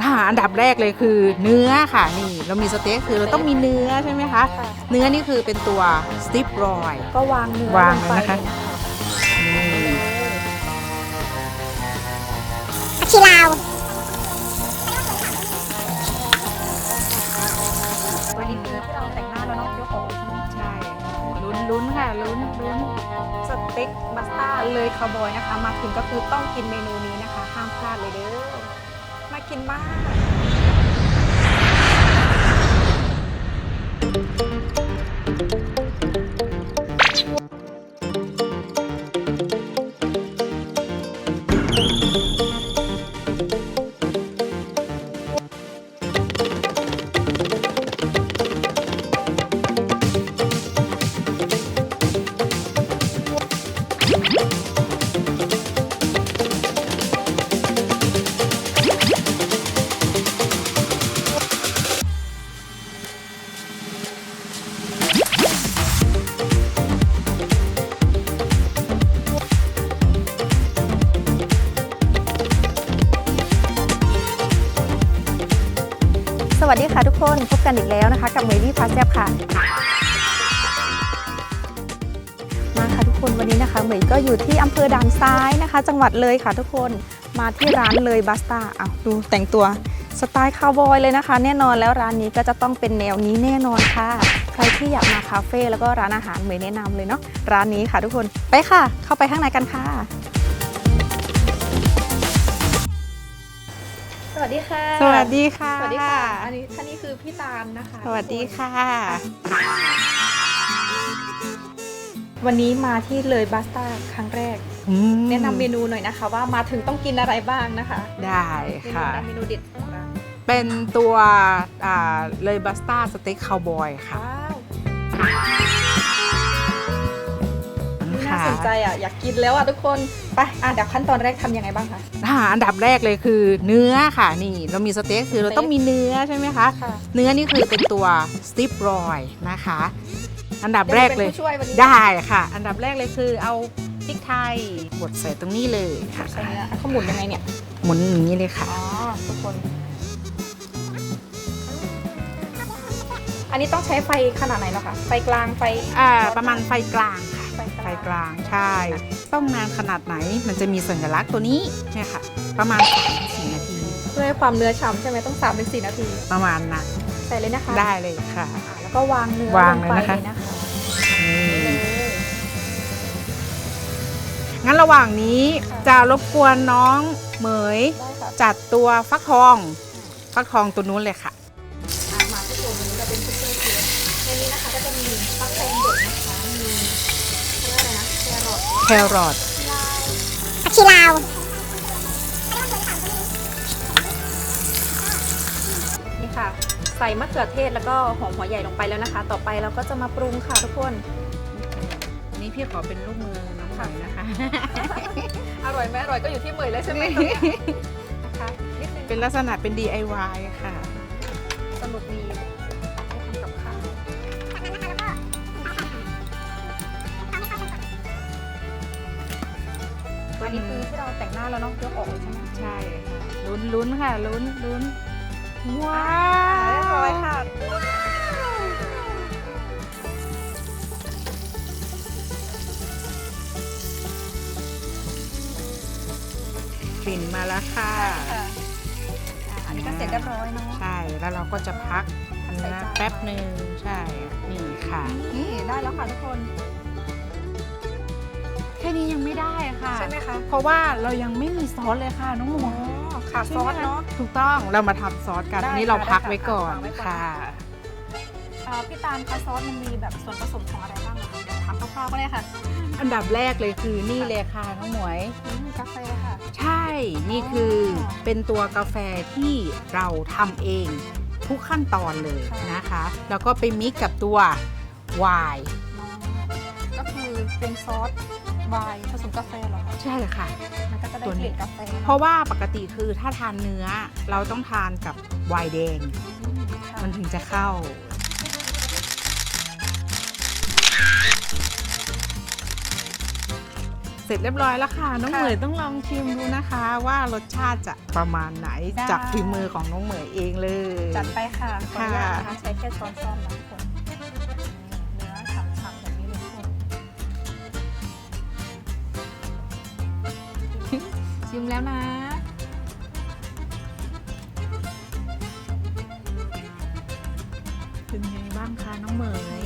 อ่าอันดับแรกเลยคือเนื้อค่ะนี่เรามีสเต็กคือเราต้องมีเนื้อใช่ไหมคะค่ะ เนื้อนี่คือเป็นตัวสติปรอย ก็วางเนื้อวางลไปเลยนะคะนี่ผักชีลาววันนี้คือที่เราแต่งหน้าแล้วเนาะยกของใช่ลุ้นลุ้นค่ะลุ้นลุ้นสเต็กบัสต้าเลยคาวบอยนะคะ มาถึงก็คือต้องกินเมนูนี้นะคะ ห้ามพลาดเลยเด้อน่า กินมาก สวัสดีค่ะทุกคนพบกันอีกแล้วนะคะ กับเมลี่พาแซบค่ะ มาค่ะทุกคนวันนี้นะคะเหมยก็อยู่ที่อำเภอด่านซ้ายนะคะ จังหวัดเลยค่ะทุกคนมาที่ร้านเลยบัสต้าอ้าดูแต่งตัวสไตล์คาวบอยเลยนะคะ แน่นอนแล้วร้านนี้ก็จะต้องเป็นแนวนี้แน่นอนค่ะ ใครที่อยากมาคาเฟ่แล้วก็ร้านอาหารเหมยแนะนำเลยเนาะร้านนี้ค่ะทุกคนไปค่ะ เข้าไปข้างในกันค่ะ วัสดีค่ะ สวัสดีค่ะ สวัสดีค่ะ อันนี้ท่านนี้คือพี่ตาลนะคะ สวัสดีค่ะ วันนี้มาที่เลยบัสต้าครั้งแรกอืมแนะนำเมนูหน่อยนะคะ ว่ามาถึงต้องกินอะไรบ้างนะคะ ได้เมนูค่ะดังเมนูเด็ดของร้านเป็นตัวอ่าเลยบัสต้าสเต็กคาวบอยค่ะว้าวนี่น่า สนใจอะอยากกินแล้วอะทุกคนไปอะเดี๋ยวขั้นตอนแรกทำยังไงบ้างคะอ่าอันดับแรกเลยคือเนื้อค่ะนี่เรามีสเต็กคือเราต้องมีเนื้อใช่ไหมคะ ค่ะ เนื้อนี่คือเป็นตัวสติปรอยนะคะ อันดับแรกเลยป็นผู้ช่วยวันนี้ได้ค่ะ อันดับแรกเลยคือเอาพริกไทยบดใส่ตรงนี้เลยค่ะใช่เนื้ออะเขาหมุนยังไงเนี่ย หมุนอย่างนี้เลยค่ะ อ๋อทุกคน อันนี้ต้องใช้ไฟขนาดไหนแล้วคะไฟกลางไฟอ่าประมาณไฟกลางค่ะไฟกลางไฟกลางใช่ ต้องนานขนาดไหนมันจะมีสัญลักษณ์ตัวนี้เนี่ยค่ะ ประมาณ3-4นาที เพื่อให้ความเนื้อฉ่ำใช่ไหมต้อง3ามถึงสนาที ประมาณนั้นใส่เลยนะคะได้เลยค่ะ อะแล้วก็วางเนื้อวางลเลยงไปนะคะเลยนะคะนี่เลยงั้นระหว่างนี้ค่ะจะรบกวนน้องเหมย ได้ค่ะจัดตัวฟักทอง ฟักทองตัวนู้นเลยค่ะอะ รอทแครอทลาวผักชีลาว นี่ค่ะ ใส่มะเขือเทศแล้วก็หอมหัวใหญ่ลงไปแล้วนะคะ ต่อไปเราก็จะมาปรุงค่ะทุกคนนี่พี่ขอเป็นลูกมือน้องหน่อยนะคะ อร่อยไหมอร่อยก็อยู่ที่เหมยเลยใช่ไหมตรงเนี้ยนะคะนิดนึงเป็นลักษณะเป็น DIY ค่ะ สนุกดี อันนี้คือที่เราแต่งหน้าแล้วเนาะยกออกเลยใช่ไหมใช่ค่ะลุ้นลุ้นค่ะลุ้นลุ้นว้าเรียบร้อยค่ะ กลิ่นมาแล้วค่ะ ค่ะอะอันนี้ก็เสร็จเรียบร้อยเนาะ ใช่แล้วเราก็จะพักเนื้อแป๊บหนึ่งใช่นี่ค่ะ นี่ได้แล้วค่ะทุกคน แค่นี้ยังไม่ได้ค่ะ ใช่ไหมคะเพราะว่าเรายังไม่มีซอสเลยค่ะน้องหมูอ๋อขาดซอสเนาะ ถูกต้องเรามาทำซอสกันได้อันนี้เราค่ะพักได้ค่ะไว้ก่อนวางไว้ก่อนค่ะ เอ่อพี่ตาลคะซอสมันมีแบบส่วนผสมของอะไรบ้างเหรอคะเดี๋ยวถามคร่าวๆก็ได้ค่ะอันดับแรกเลยคือนี่เลยค่ะน้องหมวย อืมกาแฟค่ะ ใช่นี่คือเป็นตัวกาแฟที่เราทำเองทุกขั้นตอนเลยค่ะ นะคะ แล้วก็ไปมิกกับตัวไวน์ก็คือเป็นซอส ไวน์ผสมกาแฟเหรอคะใช่ค่ะ มันก็จะได้ตัวกนี้ลิ่นกาแฟนเพราะว่าปกติคือถ้าทานเนื้อเราต้องทานกับไวน์แดงอืมค่ะมันถึงจะเข้า เสร็จเรียบร้อยแล้วค่ะ น้องค่ะเหมยต้องลองชิมดูนะคะ ว่ารสชาติจะประมาณไหนได้จากฝีมือของน้องเหมยเองเลย จัดไปค่ะขออนุญาตนะคะค่ะใช้แค่ช้อนซ่อมนะ ชิมแล้วนะ เป็นไงบ้างคะน้องเหมย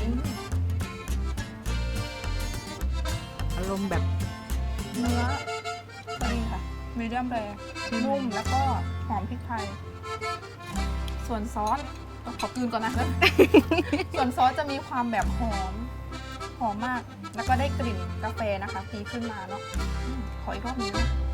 อารมณ์แบบเนื้อดีค่ะมีเดียมแรนุ่มแล้วก็หอมพริกไทย ส่วนซอสขอกลืนก่อนนะ ส่วนซอสจะมีความแบบหอม หอมมาก แล้วก็ได้กลิ่นกาแฟนะคะตีขึ้นมาเนาะขออีกรอบหนึง